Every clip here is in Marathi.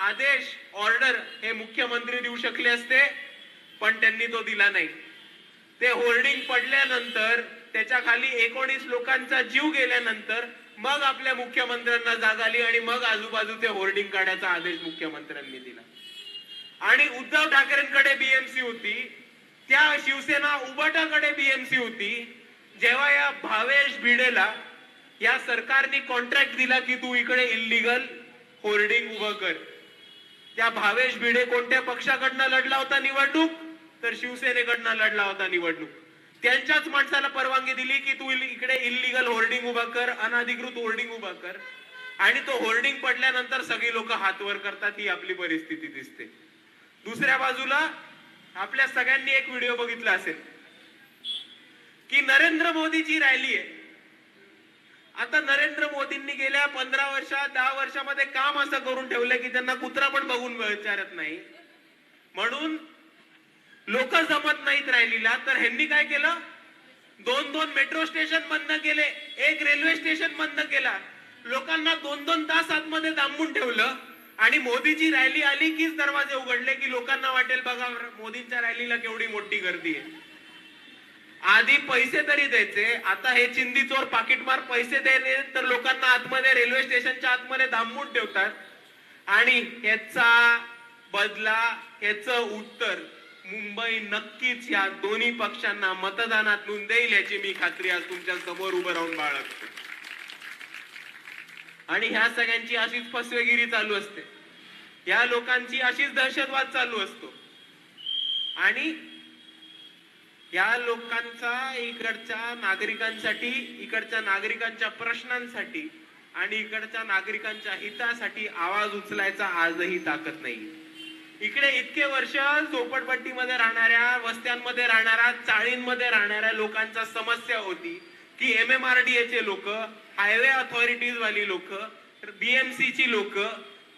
आदेश ऑर्डर हे मुख्यमंत्री देऊ शकले असते पण त्यांनी तो दिला नाही. ते होर्डिंग पडल्यानंतर त्याच्याखाली एकोणीस लोकांचा जीव गेल्यानंतर मग आपल्या मुख्यमंत्र्यांना जाग आली आणि मग आजूबाजूचे होर्डिंग काढायचा आदेश मुख्यमंत्र्यांनी दिला. आणि उद्धव ठाकरेंकडे बीएमसी होती त्या शिवसेना उबाटाकडे बीएमसी होती जेव्हा या भावेश भिडेला या सरकारने कॉन्ट्रॅक्ट दिला की तू इकडे इल्लीगल होर्डिंग उभं कर. त्या भावेश भिडे कोणत्या पक्षाकडनं लढला होता निवडणूक? तर शिवसेनेकडनं लढला होता निवडणूक. त्यांच्याच माणसाला परवानगी दिली की तू इकडे इल्लीगल होर्डिंग उभा कर अनधिकृत होर्डिंग उभा कर. आणि तो होर्डिंग पडल्यानंतर सगळी लोक हात वर करतात ही आपली परिस्थिती दिसते. दुसऱ्या बाजूला आपल्या सगळ्यांनी एक व्हिडिओ बघितला असेल. की नरेंद्र मोदीची रॅली आहे. आता नरेंद्र मोदींनी गेल्या पंधरा वर्षात दहा वर्षामध्ये काम असं करून ठेवलं की त्यांना कुत्रा पण बघून विचारत नाही. म्हणून लोक जमत नाहीत राहिलीला तर ह्यांनी काय केलं? दोन दोन मेट्रो स्टेशन बंद केले. एक रेल्वे स्टेशन बंद केला. लोकांना दोन दोन तास आतमध्ये थांबून ठेवलं. आणि मोदीची रॅली आली कीच दरवाजे उघडले की लोकांना वाटेल बघा मोदींच्या रॅलीला केवढी मोठी गर्दी आहे. आधी पैसे तरी द्यायचे. आता हे चिंदी चोर पाकिटमार पैसे द्यायचे तर लोकांना आतमध्ये रेल्वे स्टेशनच्या आतमध्ये दामून ठेवतात. आणि ह्याचा बदला ह्याच उत्तर मुंबई नक्कीच या दोन्ही पक्षांना मतदानातून देईल याची मी खात्री आज तुमच्यासमोर उभं राहून बाळगतो. आणि ह्या सगळ्यांची अशीच फसवेगिरी चालू असते. या लोकांची अशीच दहशतवाद चालू असतो. आणि या लोकांचा इकडच्या नागरिकांसाठी इकडच्या नागरिकांच्या प्रश्नांसाठी आणि इकडच्या नागरिकांच्या हितासाठी आवाज उचलायचा आजही ताकद नाही. इकडे इतके वर्ष झोपडपट्टीमध्ये राहणाऱ्या वस्त्यांमध्ये राहणाऱ्या चाळींमध्ये राहणाऱ्या लोकांचा समस्या होती की एम एम आर डी चे लोक हायवे अथॉरिटीज वाली लोक बीएमसी ची लोक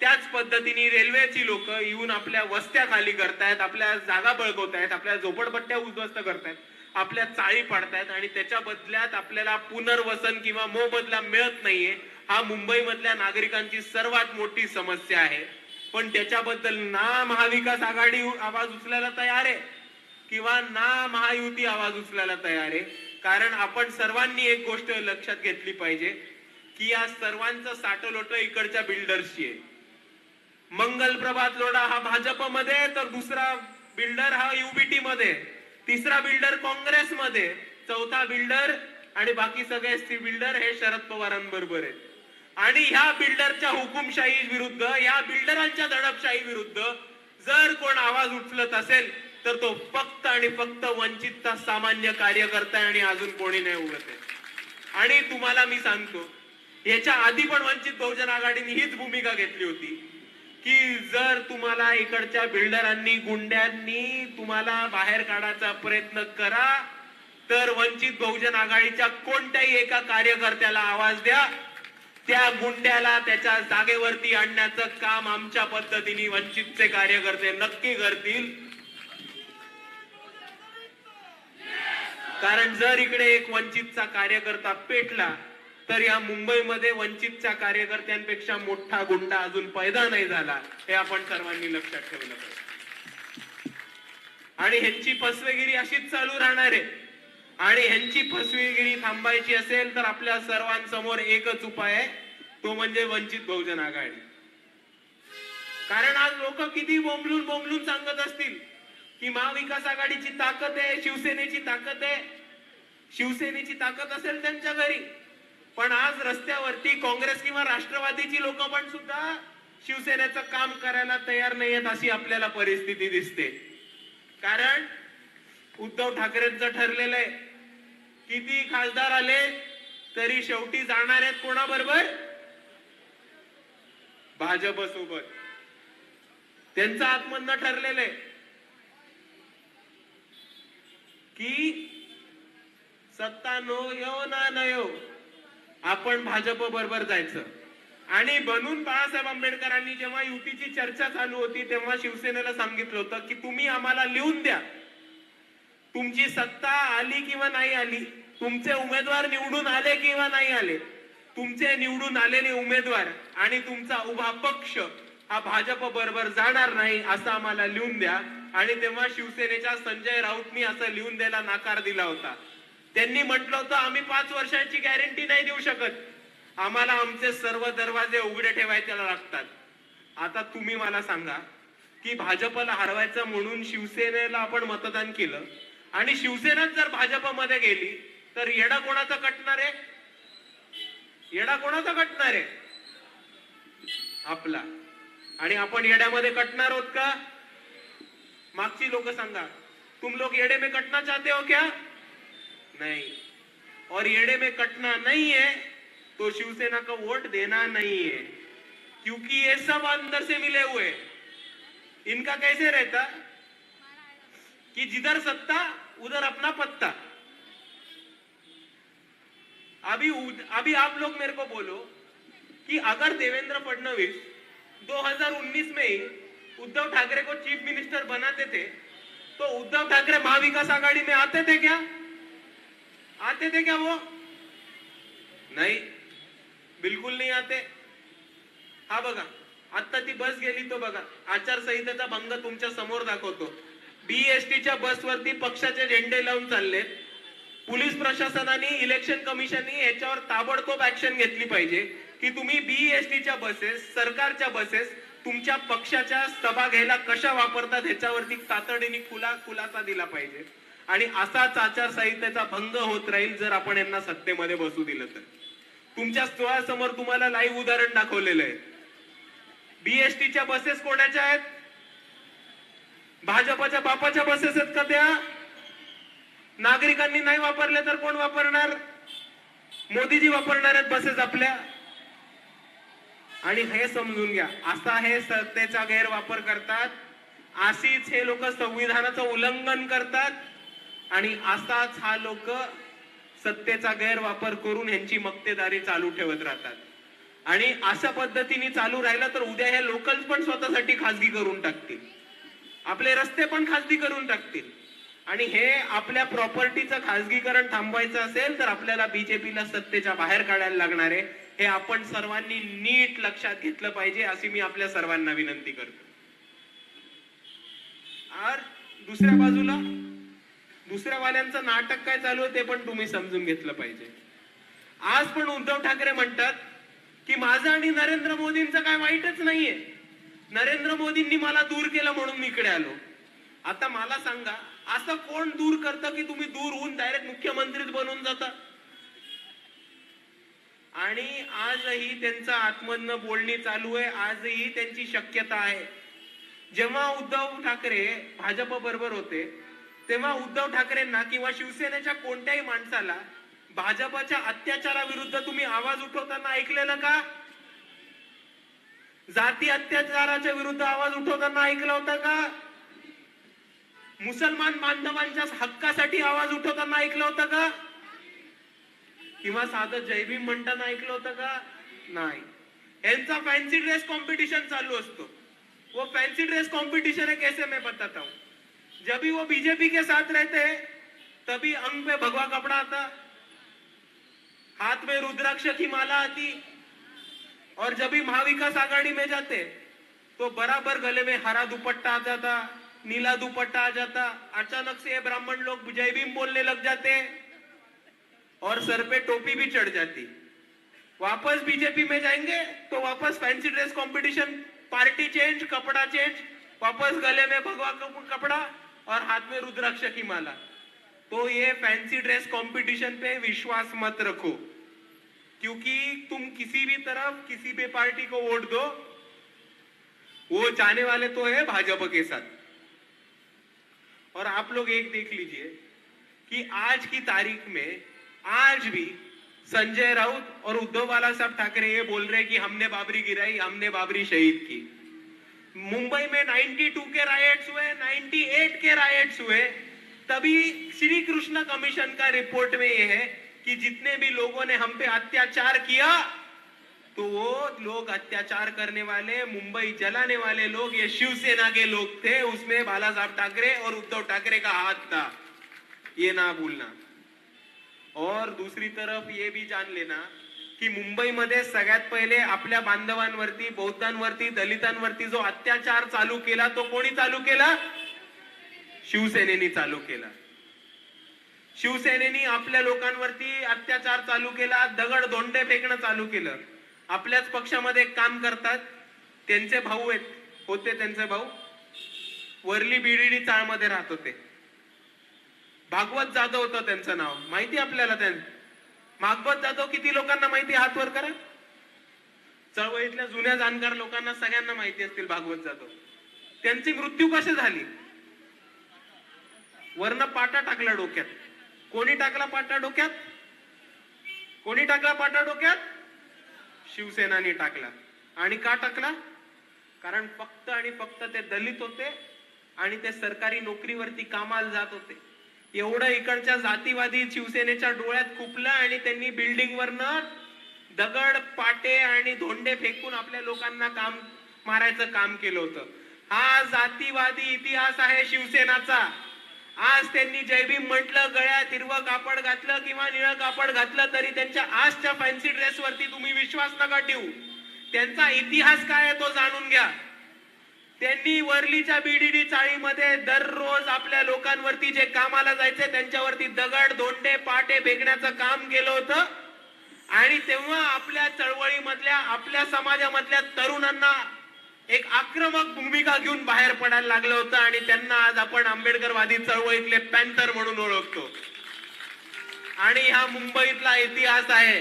त्याच पद्धतीने रेल्वेची लोक येऊन आपल्या वस्त्या खाली करतायत आपल्या जागा बळकवतायत आपल्या झोपडपट्ट्या उद्ध्वस्त करतायत आपल्या चाळी पाडतायत आणि त्याच्या बदल्यात आपल्याला पुनर्वसन किंवा मोबदला मिळत नाहीये हा मुंबईमधल्या नागरिकांची सर्वात मोठी समस्या आहे. पण त्याच्याबद्दल ना महाविकास आघाडी आवाज उचलायला तयार आहे किंवा ना महायुती आवाज उचलायला तयार आहे? कारण आपण सर्वांनी एक गोष्ट लक्षात घेतली पाहिजे की या सर्वांचं साठलोट इकडच्या बिल्डर्सची आहे. मंगल प्रभात लोढा हा भाजपमध्ये तर दुसरा बिल्डर हा युबीटी मध्ये तिसरा बिल्डर काँग्रेसमध्ये. चौथा बिल्डर आणि बाकी सगळे स्त्री बिल्डर हे शरद पवारांबरोबर आहेत. आणि ह्या बिल्डरच्या हुकुमशाही विरुद्ध या बिल्डरांच्या दडपशाही विरुद्ध जर कोण आवाज उचलत असेल तर तो फक्त आणि फक्त वंचितचा सामान्य कार्यकर्ता आहे आणि अजून कोणी नाही उगत आहे. आणि तुम्हाला मी सांगतो याच्या आधी पण वंचित बहुजन आघाडीने हीच भूमिका घेतली होती. की जर तुम्हाला इकडच्या बिल्डरांनी गुंड्यांनी तुम्हाला बाहेर काढायचा प्रयत्न करा तर वंचित बहुजन आघाडीच्या कोणत्याही एका कार्यकर्त्याला आवाज द्या. त्या गुंड्याला त्याच्या जागेवरती आणण्याचं काम आमच्या पद्धतीने वंचितचे कार्यकर्ते नक्की करतील. कारण जर इकडे एक वंचितचा कार्यकर्ता पेटला तर या मुंबईमध्ये वंचितच्या कार्यकर्त्यांपेक्षा मोठा गुंडा अजून पैदा नाही झाला हे आपण सर्वांनी लक्षात ठेवलं पाहिजे. आणि ह्यांची फसवेगिरी अशीच चालू राहणार आहे. आणि ह्यांची फसवेगिरी थांबायची असेल तर आपल्या सर्वांसमोर एकच उपाय आहे तो म्हणजे वंचित बहुजन आघाडी. कारण आज लोक किती बोंबलून बोंबलून सांगत असतील की महाविकास आघाडीची ताकद आहे शिवसेनेची ताकद आहे. शिवसेनेची ताकद असेल त्यांच्या घरी. पण आज रस्त्यावरती काँग्रेस किंवा राष्ट्रवादीची लोक पण सुद्धा शिवसेनेचं काम करायला तयार नाही आहेत अशी आपल्याला परिस्थिती दिसते. कारण उद्धव ठाकरेंचं ठरलेलं आहे. किती खासदार आले तरी शेवटी जाणार आहेत कोणाबरोबर? भाजप सोबत त्यांचं आत्मधन ठरलेलं आहे. की सत्ता नो यो ना नयो. आपण भाजप बरोबर जायचं. आणि बनून बाळासाहेब आंबेडकरांनी जेव्हा युतीची चर्चा चालू होती तेव्हा शिवसेनेला सांगितलं होतं की तुम्ही आम्हाला लिहून द्या. तुमची सत्ता आली किंवा नाही आली तुमचे उमेदवार निवडून आले किंवा नाही आले तुमचे निवडून आलेले उमेदवार आणि तुमचा उभा पक्ष हा भाजप बरोबर जाणार नाही असं आम्हाला लिहून द्या. आणि तेव्हा शिवसेनेच्या संजय राऊतनी असं लिहून द्यायला नाकार दिला होता. त्यांनी म्हटलं होतं आम्ही पाच वर्षांची गॅरंटी नाही देऊ शकत. आम्हाला आमचे सर्व दरवाजे उघडे ठेवायचे लागतात. आता तुम्ही मला सांगा की भाजपला हरवायचं म्हणून शिवसेनेला आपण मतदान केलं आणि शिवसेनाच जर भाजपमध्ये गेली तर येडा कोणाचा कटणार आहे? येडा कोणाचा कटणार आहे? आपला. आणि आपण येड्यामध्ये कटणार आहोत का? मागची लोक सांगा. तुम लोक येडे में कटना चाहते हो क्या? नहीं। और येडे में कटना नहीं है तो शिवसेना का वोट देना नहीं है, क्योंकि ये सब अंदर से मिले हुए इनका कैसे रहता? कि जिधर सत्ता, उधर अपना पत्ता। अभी अभी आप लोग मेरे को बोलो कि अगर देवेंद्र फडणवीस 2019 में ही उद्धव ठाकरे को चीफ मिनिस्टर बनाते थे तो उद्धव ठाकरे महाविकास आघाड़ी में आते थे क्या? आते थे क्या वो? नहीं बिलकुल नहीं आते। हा बघा आता ती बस गेली तो बघा आचारसंहितेचा भंग तुमच्यासमोर दाखवतो. बीएसटीच्या बसवरती पक्षाचे झेंडे लावून चाललेत. पोलीस प्रशासनाने इलेक्शन कमिशननी याच्यावर ताबडतोब ऍक्शन घेतली पाहिजे की तुम्ही बीएसटीच्या बसेस सरकारच्या बसेस तुमच्या पक्षाच्या सभा घ्यायला कशा वापरतात ह्याच्यावरती तातडीने खुला खुलासा दिला पाहिजे. आणि असाच आचारसंहितेचा भंग होत राहील जर आपण यांना सत्तेमध्ये बसू दिलं तर. तुमच्यासमोर तुम्हाला लाईव्ह उदाहरण दाखवलेलं आहे. बीएसटीच्या बसेस कोणाच्या आहेत? भाजपाच्या बापाच्या बसेस आहेत का त्या? नागरिकांनी नाही वापरले तर कोण वापरणार? मोदीजी वापरणार आहेत बसेस आपल्या. आणि हे समजून घ्या असा हे सत्तेचा गैरवापर करतात. अशीच हे लोक संविधानाचं उल्लंघन करतात. आणि असाच हा लोक सत्तेचा गैरवापर करून ह्यांची मक्तेदारी चालू ठेवत राहतात. आणि अशा पद्धतीने चालू राहिलं तर उद्या हे लोकल्स पण स्वतःसाठी खासगी करून टाकतील. आपले रस्ते पण खासगी करून टाकतील. आणि हे आपल्या प्रॉपर्टीचं खासगीकरण थांबवायचं असेल तर आपल्याला बीजेपीला सत्तेच्या बाहेर काढायला लागणार आहे. हे आपण सर्वांनी नीट लक्षात घेतलं पाहिजे अशी मी आपल्या सर्वांना विनंती करतो. दुसऱ्या बाजूला दुसऱ्या वाल्यांचं नाटक काय चालू आहे ते पण तुम्ही समजून घेतलं पाहिजे. आज पण उद्धव ठाकरे म्हणतात की माझं आणि नरेंद्र मोदींचं काय वाईटच नाहीये. नरेंद्र मोदींनी मला दूर केलं म्हणून मी इकडे आलो. आता मला सांगा असं कोण दूर करतं की तुम्ही दूर होऊन डायरेक्ट मुख्यमंत्रीच बनून जाता? आणि आजही त्यांचं आत्मन बोलणी चालू आहे आजही त्यांची शक्यता आहे. जेव्हा उद्धव ठाकरे भाजप बरोबर होते तेव्हा उद्धव ठाकरेंना किंवा शिवसेनेच्या कोणत्याही माणसाला भाजपच्या अत्याचाराविरुद्ध तुम्ही आवाज उठवताना ऐकलेलं का? जाती अत्याचाराच्या विरुद्ध आवाज उठवताना ऐकलं होता का? मुसलमान बांधवांच्या हक्कासाठी आवाज उठवताना ऐकलं होतं का? किंवा साधं जयभीम म्हणताना ऐकलं होतं का? नाही. यांचा फॅन्सी ड्रेस कॉम्पिटिशन चालू असतो. वो फॅन्सी ड्रेस कॉम्पिटिशन है कैसे मैं बताता हूँ जब भी वो बीजेपी के साथ रहते हैं, तभी अंग पे भगवा कपड़ा आता, हाथ में रुद्राक्ष की माला आती, और जब भी महाविकास आघाड़ी में जाते तो बराबर गले में हरा दुपट्टा आ जाता, नीला दुपट्टा आ जाता, अचानक से ब्राह्मण लोग जय भीम बोलने लग जाते और सर पे टोपी भी चढ़ जाती। वापस बीजेपी में जाएँगे तो वापस fancy dress competition, party change, कपड़ा चेंज, वापस गले में भगवा कपड़ा और हाथ में रुद्राक्ष की माला। तो ये फैंसी ड्रेस कंपटीशन पे विश्वास मत रखो। क्योंकि तुम किसी भी तरफ़ किसी भी पार्टी को वोट दो, वो जाने वाले तो है भाजपा के साथ। और आप लोग एक देख लीजिए कि आज की तारीख में आज भी संजय राउत और उद्धव बाला साहब ठाकरे ये बोल रहे हैं कि हमने बाबरी गिराई, हमने बाबरी शहीद की। मुंबई में 92 के राइट्स हुए 98 के राइट्स हुए तभी श्री कृष्ण कमीशन का रिपोर्ट में यह है कि जितने भी लोगों ने हम पे अत्याचार किया तो वो लोग अत्याचार करने वाले मुंबई जलाने वाले लोग ये शिवसेना के लोग थे उसमें बाला साहब ठाकरे और उद्धव ठाकरे का हाथ था। ये ना भूलना। और दूसरी तरफ ये भी जान लेना की मुंबईमध्ये सगळ्यात पहिले आपल्या बांधवांवरती बौद्धांवरती दलितांवरती जो अत्याचार चालू केला तो कोणी चालू केला? शिवसेनेनी चालू केला. शिवसेनेनी आपल्या लोकांवरती अत्याचार चालू केला दगड धोंडे फेकणं चालू केलं. आपल्याच पक्षामध्ये काम करतात. त्यांचे भाऊ आहेत. होते त्यांचे भाऊ. वरली बीडीडी चाळमध्ये राहत होते. भागवत जाधव होतं त्यांचं नाव. माहिती आपल्याला त्यां भागवत जाधव किती लोकांना माहिती हात वर करा चळवळीतल्या जुन्या जाणकार लोकांना सगळ्यांना माहिती असतील भागवत जाधव. त्यांची मृत्यू कशी झाली? वरनं पाटा टाकला डोक्यात. कोणी टाकला पाटा डोक्यात? कोणी टाकला पाटा डोक्यात? शिवसेनाने टाकला. आणि का टाकला? कारण फक्त आणि फक्त ते दलित होते आणि ते सरकारी नोकरीवरती कामाला जात होते. एवढं इकडच्या जातीवादी शिवसेनेच्या डोळ्यात खुपलं आणि त्यांनी बिल्डिंग वरनं दगड पाटे आणि धोंडे फेकून आपल्या लोकांना काम मारायचं काम केलं होतं. हा जातीवादी इतिहास आहे शिवसेनाचा. आज त्यांनी जयभीम म्हटलं गळ्यात हिरवं कापड घातलं किंवा निळं कापड घातलं तरी त्यांच्या आजच्या फॅन्सी ड्रेस वरती तुम्ही विश्वास नका ठेवू. त्यांचा इतिहास काय आहे तो जाणून घ्या. त्यांनी वरलीच्या बीडीडी चाळीमध्ये दररोज आपल्या लोकांवरती जे कामाला जायचे त्यांच्यावरती दगड धोंडे पाटे फेकण्याचं काम केलं होतं. आणि तेव्हा आपल्या चळवळीमधल्या आपल्या समाजामधल्या तरुणांना एक आक्रमक भूमिका घेऊन बाहेर पडायला लागलं होतं आणि त्यांना आज आपण आंबेडकरवादी चळवळीतले पॅन्थर म्हणून ओळखतो. आणि हा मुंबईतला इतिहास आहे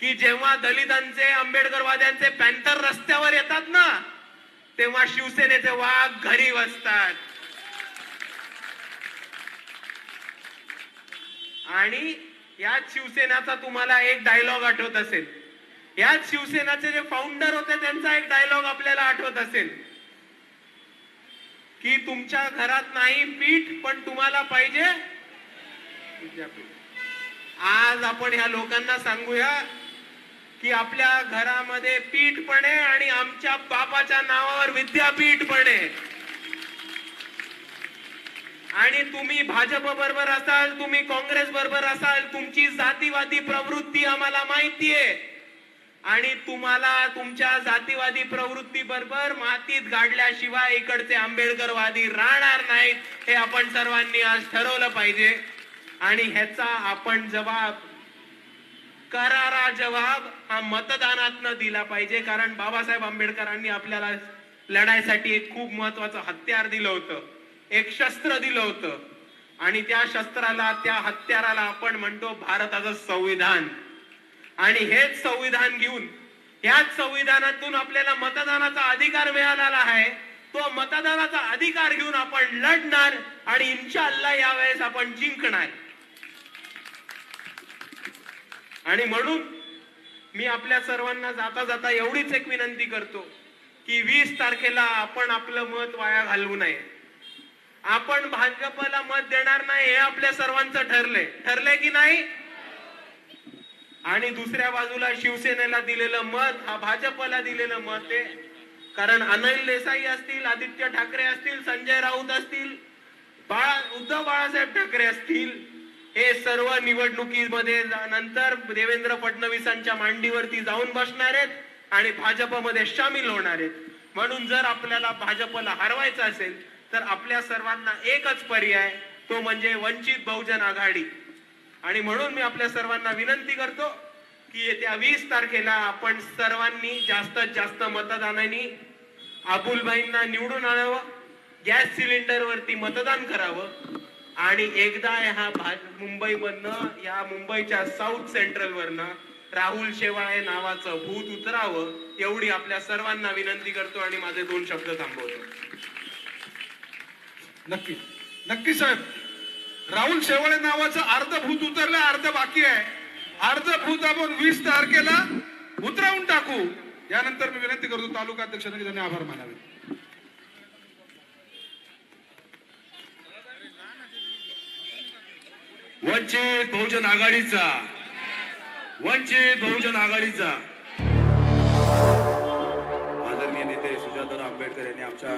की जेव्हा दलितांचे आंबेडकरवाद्यांचे पॅन्थर रस्त्यावर येतात ना तेव्हा शिवसेनेचे वाघ घरी बसतात. आणि याच शिवसेनाचा तुम्हाला एक डायलॉग आठवत असेल. याच शिवसेनाचे जे फाउंडर होते त्यांचा एक डायलॉग आपल्याला आठवत असेल. की तुमच्या घरात नाही पीठ पण तुम्हाला पाहिजे आज आपण ह्या लोकांना सांगूया की आपल्या घरामध्ये पीठ पण आहे आणि आमच्या बापाच्या नावावर विद्यापीठ पण. आहे आणि तुम्ही भाजप बरोबर असाल तुम्ही काँग्रेस बरोबर असाल तुमची जातीवादी प्रवृत्ती आम्हाला माहितीये. आणि तुम्हाला तुमच्या जातीवादी प्रवृत्ती बरोबर मातीत गाडल्याशिवाय इकडचे आंबेडकरवादी राहणार नाहीत हे आपण सर्वांनी आज ठरवलं पाहिजे. आणि ह्याचा आपण जबाब करारा जवाब हा मतदानातनं दिला पाहिजे. कारण बाबासाहेब आंबेडकरांनी आपल्याला लढायसाठी एक खूप महत्वाचं हत्यार दिलं होतं. एक शस्त्र दिलं होतं. आणि त्या शस्त्राला त्या हत्याराला आपण म्हणतो भारताचं संविधान. आणि हेच संविधान घेऊन ह्याच संविधानातून आपल्याला मतदानाचा अधिकार मिळालेला आहे. तो मतदानाचा अधिकार घेऊन आपण लढणार आणि इन्शाल्ला यावेळेस आपण जिंकणार. आणि म्हणून मी आपल्या सर्वांना जाता जाता एवढीच एक विनंती करतो की वीस तारखेला आपण आपलं मत वाया घालवू नये. आपण भाजपला मत देणार नाही हे आपल्या सर्वांचं ठरलंय. ठरलंय की नाही? आणि दुसऱ्या बाजूला शिवसेनेला दिलेलं मत हा भाजपला दिलेलं मत आहे. कारण अनिल देसाई असतील आदित्य ठाकरे असतील संजय राऊत असतील बाळा उद्धव बाळासाहेब ठाकरे असतील हे सर्व निवडणुकीमध्ये नंतर देवेंद्र फडणवीसांच्या मांडीवरती जाऊन बसणार आहेत आणि भाजपमध्ये सामील होणार आहेत. म्हणून जर आपल्याला भाजपला हरवायचं असेल तर आपल्या सर्वांना एकच पर्याय तो म्हणजे वंचित बहुजन आघाडी. आणि म्हणून मी आपल्या सर्वांना विनंती करतो की येत्या वीस तारखेला आपण सर्वांनी जास्तीत जास्त मतदानाने अबुलबाईंना निवडून आणावं गॅस सिलेंडर वरती मतदान करावं आणि एकदा ह्या भा मुंबईमधनं या मुंबईच्या साऊथ सेंट्रल वरनं राहुल शेवाळे नावाचं भूत उतरावं एवढी आपल्या सर्वांना विनंती करतो आणि माझे दोन शब्द थांबवतो. नक्की. नक्की साहेब. राहुल शेवाळे नावाचं अर्ध भूत उतरलं अर्ध बाकी आहे. अर्ध भूत आपण वीस तारखेला उतरवून टाकू. यानंतर मी विनंती करतो तालुका अध्यक्षांनी त्यांनी आभार मानावे वंचित बहुजन आघाडीचा. वंचित बहुजन आघाडीचा. आदरणीय नेते सुजाताराव आंबेडकर यांनी आमच्या